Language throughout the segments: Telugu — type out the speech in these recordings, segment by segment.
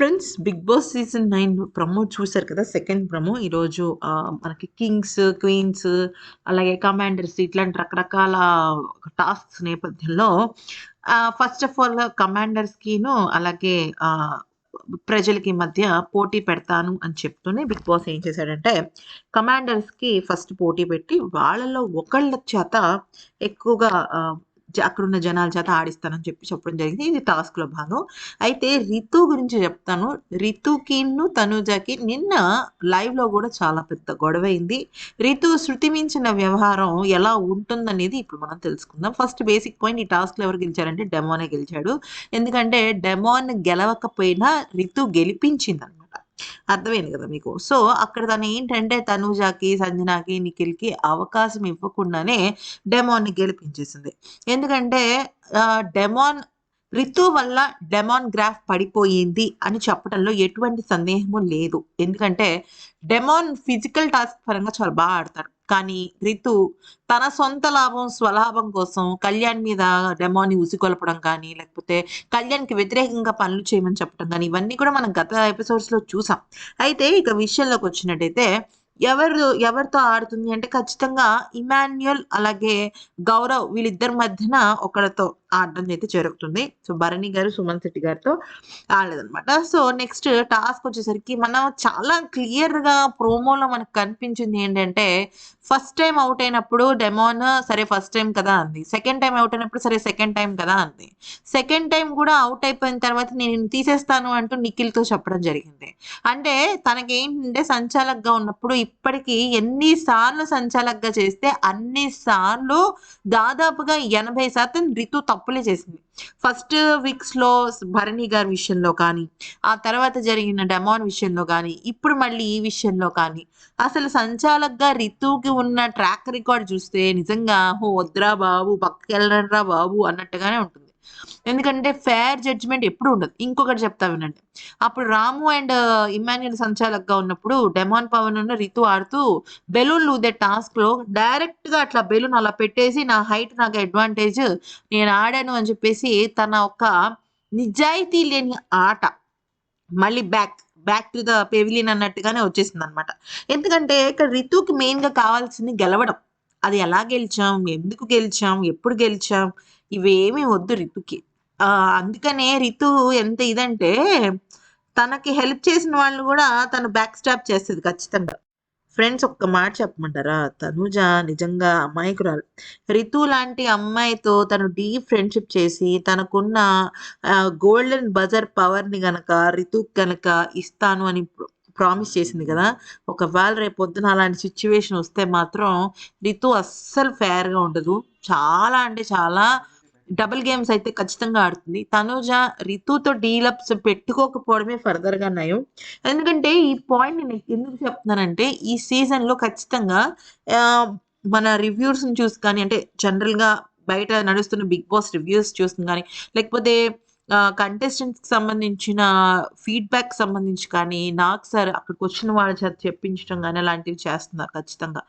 Friends 'Bigg Boss' season nine promo చూసారు కదా! సెకండ్ ప్రమో ఈరోజు మనకి కింగ్స్, క్వీన్స్ అలాగే కమాండర్స్ ఇట్లాంటి రకరకాల టాస్క్స్ నేపథ్యంలో ఫస్ట్ ఆఫ్ ఆల్ కమాండర్స్‌కిను అలాగే ప్రజలకి మధ్య పోటీ పెడతాను అని చెప్తూనే 'బిగ్ బాస్' ఏం చేశాడంటే కమాండర్స్‌కి ఫస్ట్ పోటీ పెట్టి వాళ్ళలో ఒకళ్ళ చేత ఎక్కువగా అక్కడ ఉన్న అక్కడున్న జనాల చేత ఆడిస్తానని చెప్పి చెప్పడం జరిగింది. ఇది టాస్క్‌లో భాగం. అయితే రితు గురించి చెప్తాను. రితుకిను, తనుజకి నిన్న లైవ్‌లో కూడా చాలా పెద్ద గొడవయింది. రితు శృతి మించిన వ్యవహారం ఎలా ఉంటుందనేది ఇప్పుడు మనం తెలుసుకుందాం. ఫస్ట్ బేసిక్ పాయింట్ ఈ టాస్క్‌లో ఎవరు గెలిచారంటే డెమోనే గెలిచాడు. ఎందుకంటే డెమోన్ గెలవకపోయినా రితు గెలిపించింది అర్థమైంది కదా మీకు. సో, అక్కడ తనేంటంటే తనుజాకి సంజనాకి, నిఖిల్‌కి అవకాశం ఇవ్వకుండానే డెమాన్ని గెలిపించేసింది. ఎందుకంటే డెమాన్ రితు వల్ల డెమాన్ గ్రాఫ్ పడిపోయింది అని చెప్పడంలో ఎటువంటి సందేహము లేదు. ఎందుకంటే డెమాన్ ఫిజికల్ టాస్క్ పరంగా చాలా బాగా ఆడతాడు. కానీ రితు తన సొంత లాభం, స్వలాభం కోసం కళ్యాణ్ మీద డెమోని ఉసికొలపడం కానీ, లేకపోతే కళ్యాణ్‌కి వ్యతిరేకంగా పనులు చేయమని చెప్పడం కానీ ఇవన్నీ కూడా మనం గత ఎపిసోడ్స్‌లో చూసాం. అయితే ఇక విషయంలోకి వచ్చినట్టయితే ఎవరు ఎవరితో ఆడుతుంది అంటే ఖచ్చితంగా ఇమాన్యుయల్ అలాగే గౌరవ్ వీళ్ళిద్దరి మధ్యన ఒకరితో ఆడడం అయితే జరుగుతుంది. సో, భరణి గారు, సుమన్ శెట్టి గారితో ఆడలేదనమాట. సో, నెక్స్ట్ టాస్క్ వచ్చేసరికి మనం చాలా క్లియర్‌గా ప్రోమోలో మనకు కనిపించింది ఏంటంటే ఫస్ట్ టైం అవుట్ అయినప్పుడు డెమోన్ సరే ఫస్ట్ టైం కదా అంది. సెకండ్ టైం అవుట్ అయినప్పుడు సరే సెకండ్ టైం కదా అంది. సెకండ్ టైం కూడా అవుట్ అయిపోయిన తర్వాత నేను తీసేస్తాను అంటూ నిఖిల్‌తో చెప్పడం జరిగింది. అంటే తనకేంటంటే సంచాలకగా ఉన్నప్పుడు ఇప్పటికీ ఎన్నిసార్లు సంచాలకగా చేస్తే అన్ని సార్లు దాదాపుగా 80% రితు తప్పులే చేసింది. ఫస్ట్ వీక్స్‌లో భరణి గారి విషయంలో కానీ, ఆ తర్వాత జరిగిన డెమాన్ విషయంలో కానీ ఇప్పుడు మళ్ళీ ఈ విషయంలో కానీ, అసలు సంచాలకుగా రితుకి ఉన్న ట్రాక్ రికార్డ్ చూస్తే నిజంగా ఓ వద్దురా బాబు పక్కకెళ్ళండ్రా బాబు అన్నట్టుగానే ఉంటుంది. ఎందుకంటే ఫేర్ జడ్జ్‌మెంట్ ఎప్పుడు ఉండదు. ఇంకొకటి చెప్తా వినండి. అప్పుడు రాము అండ్ uh, ఇమాన్యుల్ సంచాలకుగా ఉన్నప్పుడు డెమాన్ పవన్ ఉన్న రితు ఆడుతూ బెలూన్ లూదే టాస్క్‌లో డైరెక్ట్‌గా అట్లా బెలూన్ అలా పెట్టేసి నా హైట్ నాకు అడ్వాంటేజ్ నేను ఆడాను అని చెప్పేసి తన ఒక నిజాయితీ లేని ఆట మళ్ళీ back back to the pavilion అన్నట్టుగానే వచ్చేసింది అనమాట ఎందుకంటే ఇక్కడ రితుకి మెయిన్‌గా కావాల్సింది గెలవడం. అది ఎలా గెలిచాం? ఎందుకు గెలిచాం? ఎప్పుడు గెలిచాం? ఇవేమీ వద్దు రితుకి. అందుకనే రితు ఎంత ఇదంటే తనకి హెల్ప్ చేసిన వాళ్ళు కూడా తను బ్యాక్ స్టాప్ చేస్తుంది ఖచ్చితంగా. ఫ్రెండ్స్ ఒక్క మాట చెప్పమంటారా? తనూజ నిజంగా అమాయకురాలు. రితు లాంటి అమ్మాయితో తను డీప్ ఫ్రెండ్‌షిప్ చేసి తనకున్న గోల్డెన్ బజర్ పవర్‌ని గనక రితు గనక ఇస్తాను అని ప్రామిస్ చేసింది కదా ఒకవేళ రేపొద్దున అలాంటి సిచ్యువేషన్ వస్తే మాత్రం రితు అస్సలు ఫేర్గా ఉండదు. చాలా అంటే చాలా డబుల్ గేమ్స్ అయితే ఖచ్చితంగా ఆడుతుంది. తనూజ రితుతో డీలప్స్ పెట్టుకోకపోవడమే ఫర్దర్‌గా నయం. ఎందుకంటే ఈ పాయింట్ నేను ఎందుకు చెప్తున్నానంటే ఈ సీజన్‌లో ఖచ్చితంగా మన రివ్యూస్‌ని చూసి కానీ అంటే జనరల్‌గా బయట నడుస్తున్న 'బిగ్ బాస్' రివ్యూస్ చూస్తుంది కానీ లేకపోతే కంటెస్టెంట్స్‌కి సంబంధించిన ఫీడ్‌బ్యాక్ సంబంధించి కానీ, నాకు సార్ అక్కడికొచ్చిన వాళ్ళ చేత చెప్పించడం కానీ అలాంటివి చేస్తున్నారు ఖచ్చితంగా.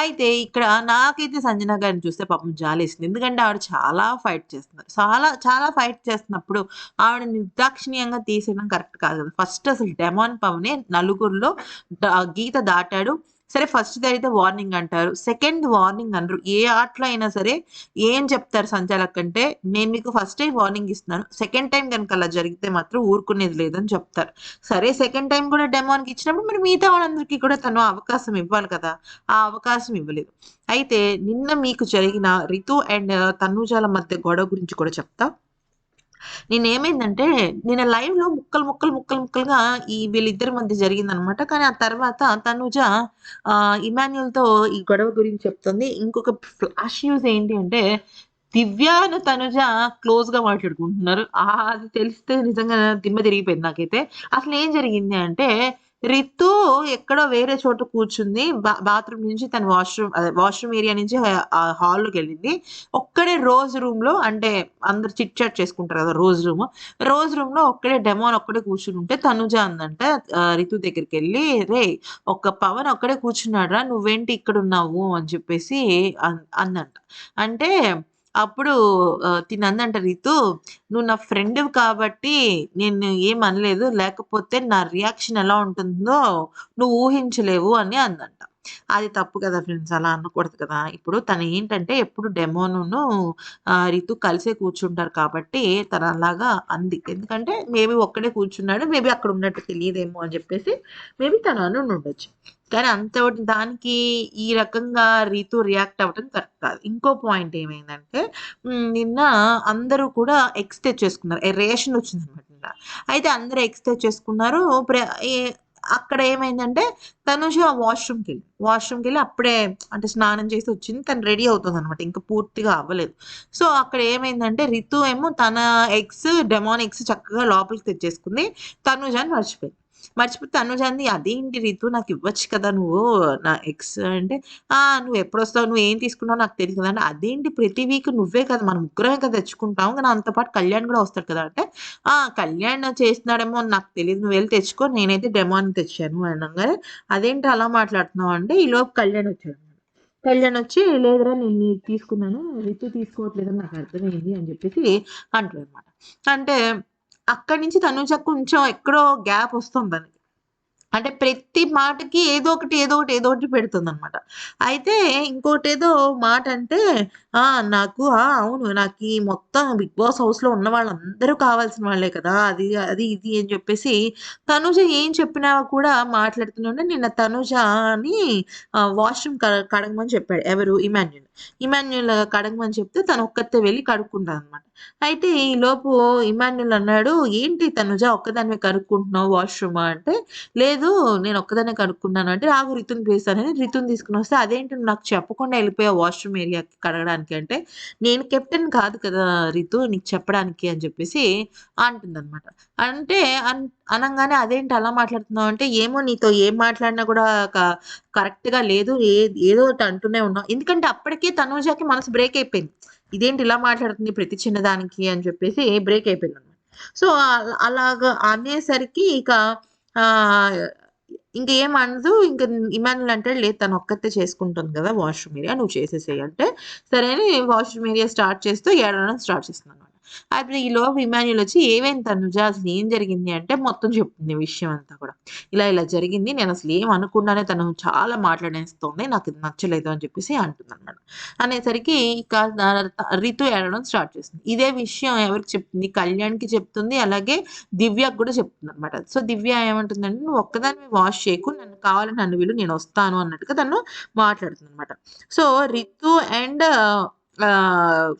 అయితే ఇక్కడ నాకైతే సంజన గారిని చూస్తే పాపం జాలేసింది. ఎందుకంటే ఆవిడ చాలా ఫైట్ చేస్తున్నారు. చాలా చాలా ఫైట్ చేస్తున్నప్పుడు ఆవిడ నిర్దాక్షిణ్యంగా తీసేయడం కరెక్ట్ కాదు కదా! ఫస్ట్ అసలు డెమాన్ పవనే నలుగురిలో గీత దాటాడు. సరే ఫస్ట్ అయితే వార్నింగ్ అంటారు. సెకండ్ వార్నింగ్ అనరు. ఏ ఆటలో అయినా సరే ఏం చెప్తారు సంచాలక్ అంటే నేను మీకు ఫస్ట్ టైం వార్నింగ్ ఇస్తున్నాను. సెకండ్ టైం గనుక అలా జరిగితే మాత్రం ఊరుకునేది లేదని చెప్తారు. సరే సెకండ్ టైం కూడా డెమోన్‌కి ఇచ్చినప్పుడు మరి మిగతా వాళ్ళందరికీ కూడా తను అవకాశం ఇవ్వాలి కదా! ఆ అవకాశం ఇవ్వలేదు. అయితే నిన్న మీకు జరిగిన రితు అండ్ తన్నుజాల మధ్య గొడవ గురించి కూడా చెప్తా. నేనేమైందంటే నిన్న లైవ్‌లో ముక్కలు, ముక్కలు, ముక్కలు, ముక్కలుగా ఈ వీళ్ళిద్దరి మధ్య జరిగిందనమాట. కానీ ఆ తర్వాత తనుజ ఆహ్, ఇమాన్యుయల్‌తో ఈ గొడవ గురించి చెప్తుంది. ఇంకొక ఫ్లాష్ న్యూస్ ఏంటి అంటే దివ్యాను, తనుజ క్లోజ్‌గా మాట్లాడుకుంటున్నారు. అది తెలిస్తే నిజంగా దిమ్మ తిరిగిపోయింది నాకైతే. అసలు ఏం జరిగింది అంటే రితు ఎక్కడో వేరే చోట కూర్చుంది. బా బాత్రూమ్ నుంచి తన వాష్‌రూమ్ అదే వాష్‌రూమ్ ఏరియా నుంచి హాల్లోకి వెళ్ళింది ఒక్కడే రోజ్ రూమ్‌లో అంటే అందరూ చిట్ చాట్ చేసుకుంటారు కదా! Rose room. రోజ్ రూమ్‌లో ఒక్కడే డెమోన్ ఒక్కడే కూర్చుని ఉంటే తనుజ అందంట రితు దగ్గరికి వెళ్ళి "రేయ్! ఒక్క పవన్ ఒక్కడే కూర్చున్నాడురా నువ్వేంటి ఇక్కడున్నావు" అని చెప్పేసి అన్ అందంట. అంటే అప్పుడు ఆహ్, తినందంట రితు, "నువ్వు నా ఫ్రెండ్ కాబట్టి నేను ఏం అనలేదు. లేకపోతే నా రియాక్షన్ ఎలా ఉంటుందో నువ్వు ఊహించలేవు" అని అందంట. అది తప్పు కదా ఫ్రెండ్స్. అలా అనకూడదు కదా! ఇప్పుడు తను ఏంటంటే ఎప్పుడు డెమోను రితు కలిసే కూర్చుంటారు కాబట్టి తను అలాగా అంది. ఎందుకంటే మేబీ ఒక్కడే కూర్చున్నాడు. మేబీ అక్కడ ఉన్నట్టు తెలియదేమో అని చెప్పేసి మేబీ తను ఉండొచ్చు కానీ అంత దానికి ఈ రకంగా రీతు రియాక్ట్ అవ్వటం కరెక్ట్ కాదు. ఇంకో పాయింట్ ఏమైందంటే నిన్న అందరూ కూడా ఎగ్స్ తెచ్చేసుకున్నారు. రేషన్ వచ్చిందనమాట అయితే అందరూ ఎగ్స్ తెచ్చేసుకున్నారు. ప్ర ఏ అక్కడ వాష్రూమ్కి వెళ్ళి వాష్రూమ్కి వెళ్ళి అప్పుడే అంటే స్నానం చేసి వచ్చింది. తను రెడీ అవుతుంది అనమాట ఇంకా పూర్తిగా అవ్వలేదు. సో, అక్కడ ఏమైందంటే రితు ఏమో తన ఎగ్స్ డెమాన్ ఎగ్స్ చక్కగా లోపలికి తెచ్చేసుకుంది. తనుజని మర్చిపోయింది. మర్చిపోతే తనుజ అంది, "అదేంటి రీతు నాకు ఇవ్వచ్చు కదా నువ్వు నా ఎక్స్ అంటే, "ఆ! నువ్వు ఎప్పుడొస్తావు? నువ్వు ఏం తీసుకున్నావో నాకు తెలియదు కదా!" అంటే, "అదేంటి ప్రతి వీక్ నువ్వే కదా! మనం ముగ్గురమే కదా తెచ్చుకుంటాం. కానీ అంతపాటు కళ్యాణ్ కూడా వస్తాడు కదా!" అంటే, "ఆ! కళ్యాణ్ చేస్తున్నాడేమో నాకు తెలియదు నువ్వు వెళ్ళి తెచ్చుకో. నేనైతే డెమాన్ తెచ్చాను" అనగానే "అదేంటి అలా మాట్లాడుతున్నావు?" అంటే ఈలోపు కళ్యాణ్ వచ్చాడు. కళ్యాణ్ వచ్చి, "లేదురా నేను తీసుకున్నాను. రితు తీసుకోవట్లేదని నాకు అర్థమైంది" అని చెప్పేసి అంటాడనమాట. అంటే అక్కడి నుంచి తనుజ కొంచెం ఎక్కడో గ్యాప్ వస్తుంది అంటే ప్రతి మాటకి ఏదో ఒకటి, ఏదో ఒకటి, ఏదో ఒకటి పెడుతుంది అనమాట అయితే ఇంకోటి ఏదో మాట అంటే, "ఆ! నాకు ఆ! అవును. ఈ మొత్తం 'బిగ్ బాస్' హౌస్‌లో ఉన్న వాళ్ళందరూ కావాల్సిన వాళ్ళే కదా!" అది, అది, ఇది అని చెప్పేసి తనుజ ఏం చెప్పినా కూడా మాట్లాడుతూనే నిన్న తనుజ అని వాష్‌రూమ్ కడగమని చెప్పాడు. ఎవరు? ఇమాన్యుల్. ఇమాన్యుల్ కడగమని చెప్తే తను ఒక్కతే వెళ్ళి కడుక్కుంటాదనమాట. అయితే ఈ లోపు ఇమాన్యుల్ అన్నాడు, "ఏంటి తనుజా ఒక్కదానివే కడుక్కుంటున్నావు వాష్‌రూమ్" అంటే, "లేదు నేను ఒక్కదానే కడుక్కున్నాను" అంటే, "ఆగు రితుని రితున్ రితుని తీసుకొనొస్తే, "అదేంటి నాకు చెప్పకుండా ఎళ్ళిపోయావు వాష్‌రూమ్ ఏరియాకి కడగడానికి" అంటే, "నేను కెప్టెన్ కాదు కదా రితు నీకు చెప్పడానికి" అని చెప్పేసి అంటుందనమాట. అంటే అన్ అనంగానే, "అదేంటి అలా మాట్లాడుతున్నావు" అంటే, "ఏమో నీతో ఏం మాట్లాడినా కూడా కరెక్ట్‌గా లేదు. ఏ ఏదో ఒకటి అంటూనే ఉన్నావు." ఎందుకంటే అప్పటికే తనుజకి మనసు బ్రేక్ అయిపోయింది. ఇదేంటి ఇలా మాట్లాడుతుంది ప్రతి చిన్నదానికి అని చెప్పేసి బ్రేక్ అయిపోయింది అనమాట సో, అలాగ అలాగా అనేసరికి ఇక ఇంక ఏమనదు. ఇంక ఇమాన్యుల్ అంటే "లేదు తను ఒక్కతే చేసుకుంటుంది కదా వాష్‌రూమ్ ఏరియా. నువ్వు చేసేసేయి" అంటే, సరే అని వాష్‌రూమ్ ఏరియా స్టార్ట్ చేస్తూ ఏడవడం స్టార్ట్ చేస్తున్నాను అయితే ఈలోపు ఇమాన్యుల్ వచ్చి, "ఏమైంది తనుజ అసలు ఏం జరిగింది" అంటే మొత్తం చెప్తుంది విషయం అంతా కూడా. "ఇలా ఇలా జరిగింది. నేను అసలు ఏం అనకుండానే తను చాలా మాట్లాడేస్తుంది నాకు ఇది నచ్చలేదు" అని చెప్పేసి అంటుందనమాట. అనేసరికి ఇక రితు ఏడడం స్టార్ట్ చేస్తుంది. ఇదే విషయం ఎవరికి చెప్తుంది? కళ్యాణ్‌కి చెప్తుంది. అలాగే దివ్యకు కూడా చెప్తుంది అనమాట సో, దివ్య ఏమంటుందంటే, "నువ్వు ఒక్కదాన్ని వాష్ చేయకు. నన్ను కావాలని నన్ను నేను వస్తాను అన్నట్టుగా తను మాట్లాడుతుంది అనమాట సో, రితు అండ్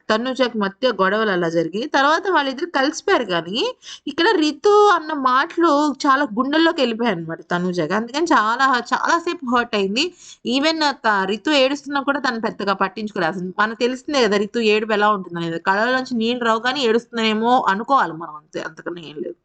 తనుజకి మధ్య గొడవలు అలా జరిగి తర్వాత వాళ్ళిద్దరు కలిసిపోయారు కానీ ఇక్కడ రితు అన్న మాటలు చాలా గుండెల్లోకి వెళ్ళిపోయాయి అనమాట తనుజకి. అందుకని చాలా, చాలా సేపు హర్ట్ అయింది. ఈవెన్ త రితు ఏడుస్తున్నా కూడా తను పెద్దగా పట్టించుకోలేదు. మనకు తెలిసిందే కదా! రితు ఏడుపు ఎలా ఉంటుందనేది. కళ్ళలోంచి నీళ్ళు రావు కానీ ఏడుస్తుందేమో అనుకోవాలి మనం అంతే. అంతకన్నా ఏం లేదు.